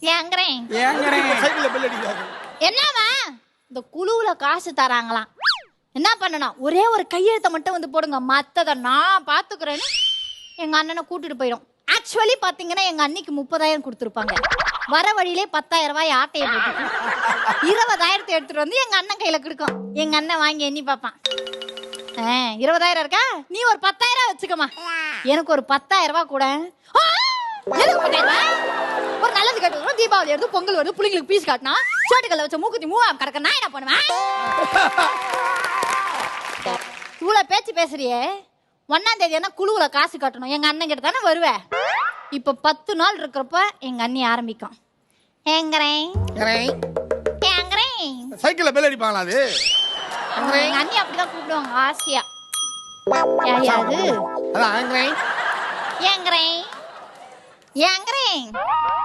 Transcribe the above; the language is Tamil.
ஏங்குறேன். ஏங்கிறேன். சைக்கிள்ல பெல் அடிக்காது. என்னவா இந்த குழுவுல காசு தராங்களாம். என்ன பண்ணணும்? ஒரே ஒரு கையெழுத்தை மட்டும் வந்து போடுங்க. மத்தத நான் பாத்துக்கிறேன்னு எங்க அண்ணனை கூட்டிட்டு போயிடும். ஆக்சுவலி பாத்தீங்கன்னா எங்க அன்னைக்கு முப்பதாயிரம் கொடுத்துருப்பாங்க. வர வழியிலே பத்தாயிரம் ரூபாய் ஆட்டையை போட்டு இருபதாயிரத்தை எடுத்துட்டு வந்து எங்க அண்ணன் கையில கொடுக்கும். எங்க அண்ணன் வாங்கி எண்ணி பார்ப்பான். ஆ, இருபதாயிரம் இருக்கா? நீ ஒரு பத்தாயிரம் வச்சுக்கமா எனக்கு ஒரு பத்தாயிரம் ரூபாய் கூட. தீபாவளி எடுத்து பொங்கல் வருது பிள்ளைங்களுக்கு பீஸ் காட்டினா சோட்டுக்கல்ல வச்ச மூக்குத்தி மூவாம் கிடக்க நான் என்ன பண்ணுவேன்? இவ்வளவு பேச்சு பேசுறியே. ஒன்னாம் தேதி என்ன குழுவுல காசு கட்டணும். எங்க அண்ணன் கிட்ட தானே வருவேன். இப்ப பத்து நாள் இருக்கிறப்ப எங்க அண்ணி ஆரம்பிக்கும். ஏங்குறேன். ஏங்குறேன். சைக்கிள்ல பெல் அடிப்பாங்களா அது? எங்க அண்ணி அப்படிதான் கூப்பிடுவாங்க ஆசையா. யார் யாது அதான் ஆங்கிறேன் ஏங்குறேன். ஏங்குறேன்.